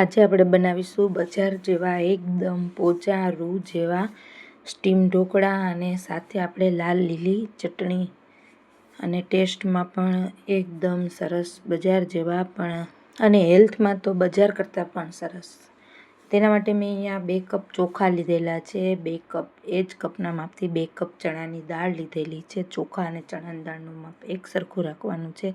આજે આપણે બનાવીશું બજાર જેવા એકદમ પોચા રૂ જેવા સ્ટીમ ઢોકળા અને સાથે આપણે લાલ લીલી ચટણી. અને ટેસ્ટમાં પણ એકદમ સરસ બજાર જેવા પણ, અને હેલ્થમાં તો બજાર કરતાં પણ સરસ. તેના માટે મેં અહીંયા બે કપ ચોખા લીધેલા છે, બે કપ, એ જ કપના માપથી બે કપ ચણાની દાળ લીધેલી છે. ચોખા અને ચણાની દાળનું માપ એક સરખું રાખવાનું છે.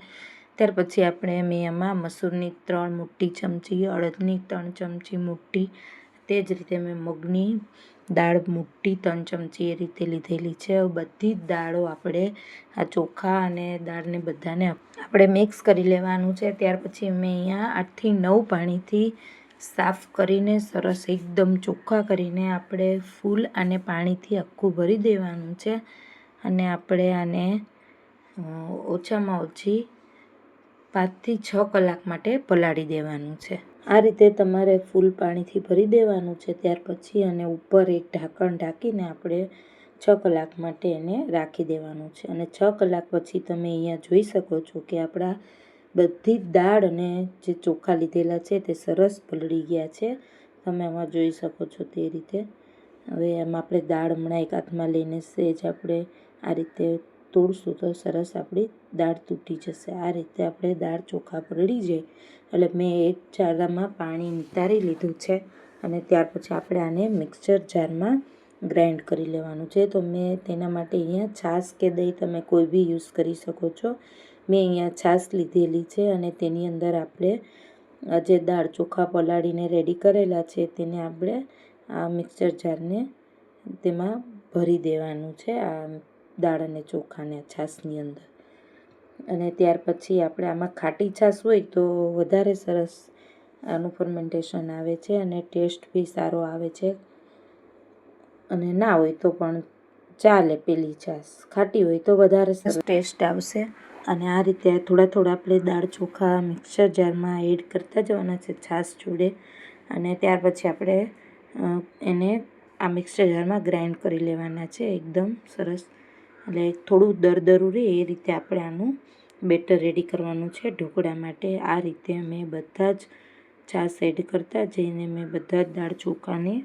ત્યાર પછી આપણે મેં એમાં મસૂરની ત્રણ મોટી ચમચી, અડદની ત્રણ ચમચી મોટી તે જ રીતે મેં મગની દાળ મોટી ત્રણ ચમચી એ રીતે લીધેલી છે. બધી જ દાળો આપણે આ ચોખા અને દાળને બધાને આપણે મિક્સ કરી લેવાનું છે. ત્યાર પછી મેં અહીંયા આઠથી નવ પાણીથી સાફ કરીને, સરસ એકદમ ચોખ્ખા કરીને આપણે ફૂલ અને પાણીથી આખું ભરી દેવાનું છે. અને આપણે આને ઓછામાં ઓછી પાંચથી છ કલાક માટે પલાળી દેવાનું છે. આ રીતે તમારે ફૂલ પાણીથી ભરી દેવાનું છે, ત્યાર પછી અને ઉપર એક ઢાંકણ ઢાંકીને આપણે છ કલાક માટે એને રાખી દેવાનું છે. અને છ કલાક પછી તમે અહીંયા જોઈ શકો છો કે આપણા બધી દાળ અને જે ચોખા લીધેલા છે તે સરસ પલળી ગયા છે. તમે આમાં જોઈ શકો છો તે રીતે. હવે એમાં આપણે દાળ હમણાં એક હાથમાં લઈને સેજ આપણે આ રીતે તોડશું તો સરસ આપણી દાળ તૂટી જશે. આ રીતે આપણે દાળ ચોખા પલળી જાય એટલે મેં એક જારમાં પાણી નિતારી લીધું છે અને ત્યાર પછી આપણે આને મિક્સર જારમાં ગ્રાઇન્ડ કરી લેવાનું છે. તો મેં તેના માટે અહીંયા છાશ કે દહીં તમે કોઈ બી યુઝ કરી શકો છો. મેં અહીંયા છાશ લીધેલી છે અને તેની અંદર આપણે જે દાળ ચોખા પલાળીને રેડી કરેલા છે તેને આપણે આ મિક્સર જારને તેમાં ભરી દેવાનું છે. આ દાળ અને ચોખાને છાશની અંદર. અને ત્યાર પછી આપણે આમાં ખાટી છાશ હોય તો વધારે સરસ આનું ફર્મેન્ટેશન આવે છે અને ટેસ્ટ બી સારો આવે છે. અને ના હોય તો પણ ચાલે પેલી છાશ. ખાટી હોય તો વધારે સરસ ટેસ્ટ આવશે. અને આ રીતે થોડા થોડા આપણે દાળ, ચોખા મિક્સર જારમાં એડ કરતા જવાના છે છાશ જોડે. અને ત્યાર પછી આપણે એને આ મિક્સર જારમાં ગ્રાઇન્ડ કરી લેવાના છે. એકદમ સરસ એટલે થોડું દરદરું રહે એ રીતે આપણે આનું બેટર રેડી કરવાનું છે. ઢોકળા માટે આ રીતે મેં બધા જ છાશ એડ કરતા જઈને મેં બધા જ દાળ ચોખાને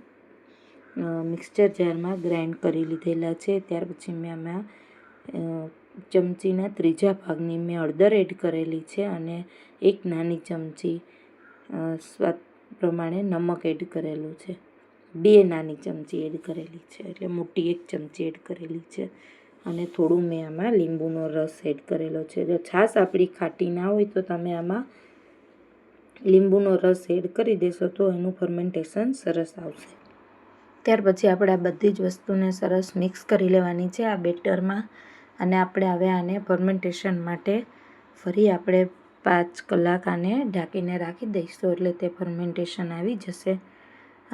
મિક્સચર જારમાં ગ્રાઇન્ડ કરી લીધેલા છે. ત્યાર પછી મેં આમાં ચમચીના ત્રીજા ભાગની મેં અડદર એડ કરેલી છે અને એક નાની ચમચી સ્વાદ પ્રમાણે નમક એડ કરેલું છે. બે નાની ચમચી એડ કરેલી છે. એટલે મોટી એક ચમચી એડ કરેલી છે. અને થોડું મેં આમાં લીંબુનો રસ એડ કરેલો છે. જો છાશ આપણી ખાટી ના હોય તો તમે આમાં લીંબુનો રસ એડ કરી દેશો તો એનું ફર્મેન્ટેશન સરસ આવશે. ત્યાર પછી આપણે આ બધી જ વસ્તુને સરસ મિક્સ કરી લેવાની છે આ બેટરમાં. અને આપણે હવે આને ફર્મેન્ટેશન માટે ફરી આપણે પાંચ કલાક આને ઢાંકીને રાખી દઈશું એટલે તે ફર્મેન્ટેશન આવી જશે.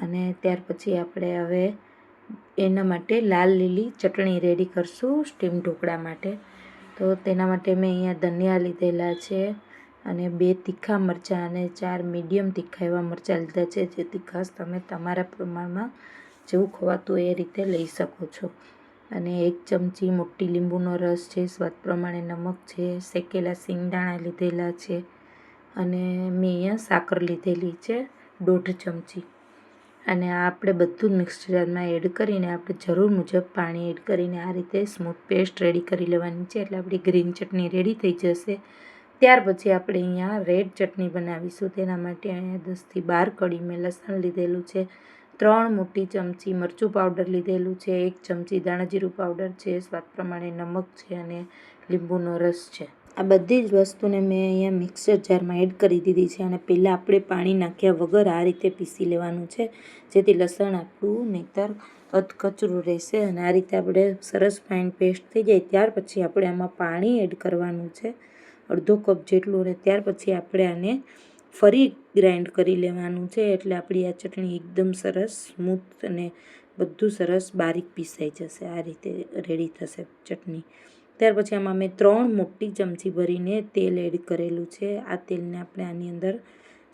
અને ત્યાર પછી આપણે હવે એના માટે લાલ લીલી ચટણી રેડી કરશું સ્ટીમ ઢોકળા માટે. તો તેના માટે મેં અહીંયા ધનિયા લીધેલા છે અને બે તીખા મરચાં અને ચાર મીડિયમ તીખા એવા મરચાં લીધા છે જે તીખાશ તમે તમારા પ્રમાણમાં જેવું ખવાતું એ રીતે લઈ શકો છો. અને એક ચમચી મોટી લીંબુનો રસ છે, સ્વાદ પ્રમાણે નમક છે, શેકેલા સિંગદાણા લીધેલા છે અને મેં અહીંયા સાકર લીધેલી છે, દોઢ ચમચી. અને આપણે બધું જ મિક્સચરમાં એડ કરીને આપણે જરૂર મુજબ પાણી એડ કરીને આ રીતે સ્મૂથ પેસ્ટ રેડી કરી લેવાની છે. એટલે આપણી ગ્રીન ચટણી રેડી થઈ જશે. ત્યાર પછી આપણે અહીંયા રેડ ચટણી બનાવીશું. તેના માટે અહીંયા દસથી બાર કડી મેં લસણ લીધેલું છે. ત્રણ મોટી ચમચી મરચું પાવડર લીધેલું છે. એક ચમચી દાણાજીરું પાવડર છે. સ્વાદ પ્રમાણે નમક છે અને લીંબુનો રસ છે. આ બધી જ વસ્તુને મેં અહીંયા મિક્સર જારમાં એડ કરી દીધી છે અને પહેલાં આપણે પાણી નાખ્યા વગર આ રીતે પીસી લેવાનું છે. જેથી લસણ આપણું નહીંતર અધકચરું રહેશે અને આ રીતે આપણે સરસ ફાઇન પેસ્ટ થઈ જાય. ત્યાર પછી આપણે આમાં પાણી એડ કરવાનું છે. અડધો કપ જેટલું અને ત્યાર પછી આપણે આને ફરી ગ્રાઇન્ડ કરી લેવાનું છે. એટલે આપણી આ ચટણી એકદમ સરસ સ્મૂથ અને બધું સરસ બારીક પીસાઈ જશે. આ રીતે રેડી થશે ચટણી. ત્યાર પછી આમાં મેં ત્રણ મોટી ચમચી ભરીને તેલ એડ કરેલું છે. આ તેલને આપણે આની અંદર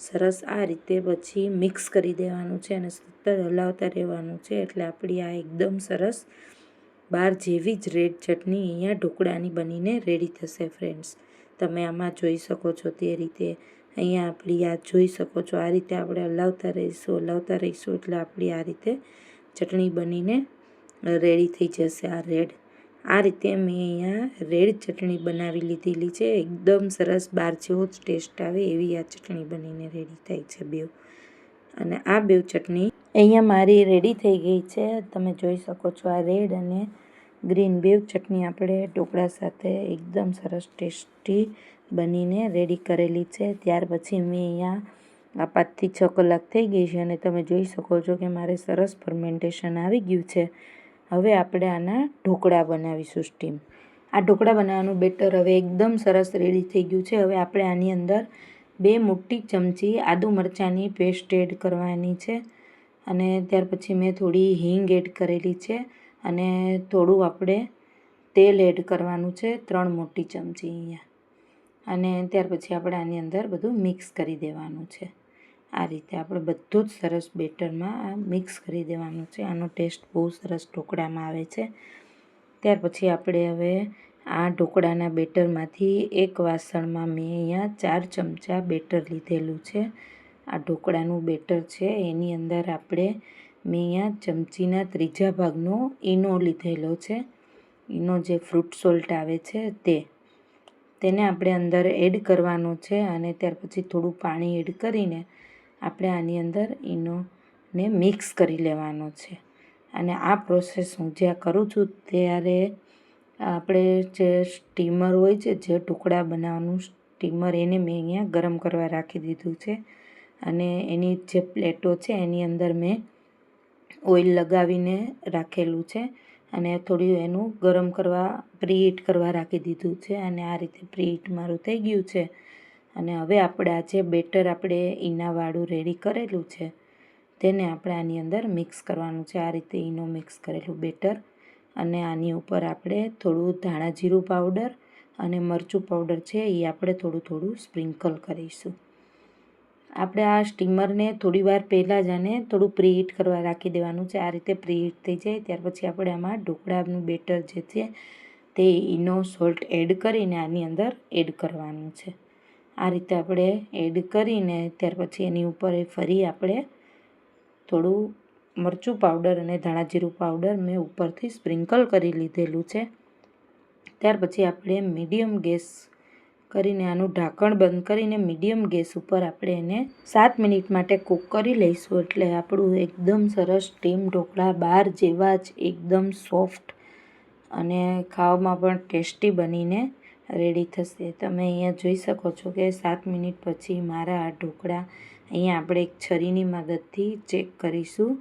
સરસ આ રીતે પછી મિક્સ કરી દેવાનું છે અને સતત હલાવતા રહેવાનું છે. એટલે આપણી આ એકદમ સરસ બહાર જેવી જ રેડ ચટણી અહીંયા ઢોકળાની બનીને રેડી થશે ફ્રેન્ડ્સ તમે આમાં જોઈ શકો છો તે રીતે અહીંયા આપણી આ જોઈ શકો છો. આ રીતે આપણે હલાવતા રહીશું હલાવતા રહીશું એટલે આપણી આ રીતે ચટણી બનીને રેડી થઈ જશે આ રેડ આ રીતે મેં અહીંયા રેડ ચટણી બનાવી લીધેલી છે. એકદમ સરસ બાર જેવો જ ટેસ્ટ આવે એવી આ ચટણી બનીને રેડી થાય છે બેવ. અને આ બેવ ચટણી અહીંયા મારી રેડી થઈ ગઈ છે. તમે જોઈ શકો છો આ રેડ અને ગ્રીન બેવ ચટણી આપણે ઢોકળા સાથે એકદમ સરસ ટેસ્ટી બનીને રેડી કરેલી છે. ત્યાર પછી મેં અહીંયા આ પાંચથી છ કલાક થઈ ગઈ છે અને તમે જોઈ શકો છો કે મારે સરસ ફર્મેન્ટેશન આવી ગયું છે. હવે આપણે આના ઢોકળા બનાવીશું સ્ટીમ આ ઢોકળા બનાવવાનું બેટર હવે એકદમ સરસ રેડી થઈ ગયું છે. હવે આપણે આની અંદર બે મોટી ચમચી આદુ મરચાંની પેસ્ટ એડ કરવાની છે અને ત્યાર પછી મેં થોડી હિંગ એડ કરેલી છે અને થોડું આપણે તેલ એડ કરવાનું છે ત્રણ મોટી ચમચી અહીંયા. અને ત્યાર પછી આપણે આની અંદર બધું મિક્સ કરી દેવાનું છે. આ રીતે આપણે બધું જ સરસ બેટરમાં આ મિક્સ કરી દેવાનું છે. આનો ટેસ્ટ બહુ સરસ ઢોકળામાં આવે છે. ત્યાર પછી આપણે હવે આ ઢોકળાના બેટરમાંથી એક વાસણમાં મેં અહીંયા ચાર ચમચા બેટર લીધેલું છે. આ ઢોકળાનું બેટર છે. એની અંદર આપણે મેં અહીંયા ચમચીના ત્રીજા ભાગનો ઈનો લીધેલો છે. ઈનો જે ફ્રૂટ સોલ્ટ આવે છે તે. તેને આપણે અંદર એડ કરવાનો છે અને ત્યાર પછી થોડું પાણી એડ કરીને આપણે આની અંદર ઈનોને મિક્સ કરી લેવાનો છે. અને આ પ્રોસેસ હું જ્યાં કરું છું ત્યારે આપણે જે સ્ટીમર હોય છે, જે ટુકડા બનાવવાનું સ્ટીમર એને મેં અહીંયા ગરમ કરવા રાખી દીધું છે. અને એની જે પ્લેટો છે, એની અંદર મેં ઓઇલ લગાવીને રાખેલું છે અને થોડું એનું ગરમ કરવા પ્રીહીટ કરવા રાખી દીધું છે અને આ રીતે પ્રીહીટ મારું થઈ ગયું છે. અને હવે આપણે આ જે બેટર આપણે ઈનાવાળું રેડી કરેલું છે, તેને આપણે આની અંદર મિક્સ કરવાનું છે. આ રીતે ઈનો મિક્સ કરેલું બેટર અને આની ઉપર આપણે થોડું ધાણા જીરું પાવડર અને મરચું પાવડર છે, એ આપણે થોડું થોડું સ્પ્રિંકલ કરીશું. આપણે આ સ્ટીમરને થોડી વાર પહેલાં જ આને થોડું પ્રીહીટ કરવા રાખી દેવાનું છે. આ રીતે પ્રીહીટ થઈ જાય, ત્યાર પછી આપણે આમાં ઢોકળાનું બેટર જે છે, તે ઈનો સોલ્ટ એડ કરીને આની અંદર એડ કરવાનું છે. આ રીતે આપણે એડ કરીને ત્યાર પછી એની ઉપર ફરી આપણે થોડું મરચું પાવડર અને ધાણા જીરું પાવડર મેં ઉપરથી સ્પ્રિંકલ કરી લીધેલું છે. ત્યાર પછી આપણે મીડિયમ ગેસ કરીને આનું ઢાંકણ બંધ કરીને મીડિયમ ગેસ ઉપર આપણે એને સાત મિનિટ માટે કૂક કરી લઈશું. એટલે આપણું એકદમ સરસ સ્ટીમ ઢોકળા બહાર જેવા જ એકદમ સોફ્ટ અને ખાવામાં પણ ટેસ્ટી બનીને રેડી થશે. તમે અહીંયા જોઈ શકો છો કે સાત મિનિટ પછી મારા આ ઢોકળા અહીંયા આપણે એક છરીની મદદથી ચેક કરીશું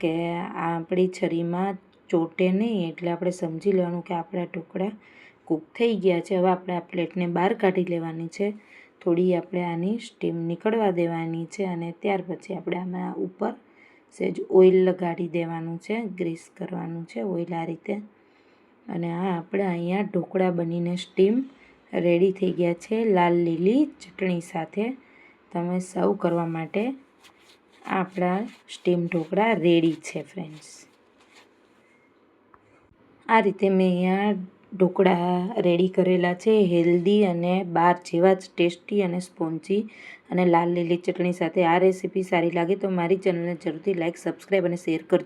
કે આ આપણી છરીમાં ચોટે નહીં એટલે આપણે સમજી લેવાનું કે આપણા ઢોકળા કૂક થઈ ગયા છે. હવે આપણે આ પ્લેટને બહાર કાઢી લેવાની છે. થોડી આપણે આની સ્ટીમ નીકળવા દેવાની છે અને ત્યાર પછી આપણે આમાં ઉપર સહેજ ઓઇલ લગાડી દેવાનું છે, ગ્રીસ કરવાનું છે. ઓઇલ આ રીતે અને આ આપણે અહીંયા ઢોકળા બનીને સ્ટીમ રેડી થઈ ગયા છે લાલ લીલી ચટણી સાથે. તમે સર્વ કરવા માટે આપણા સ્ટીમ ઢોકળા રેડી છે ફ્રેન્ડ્સ આ રીતે મેં અહીંયા ઢોકળા રેડી કરેલા છે હેલ્ધી અને બાર જેવા જ ટેસ્ટી અને સ્પોન્જી અને લાલ લીલી ચટણી સાથે. આ રેસીપી સારી લાગે તો મારી ચેનલને જરૂરથી લાઇક સબસ્ક્રાઈબ અને શેર કરજો.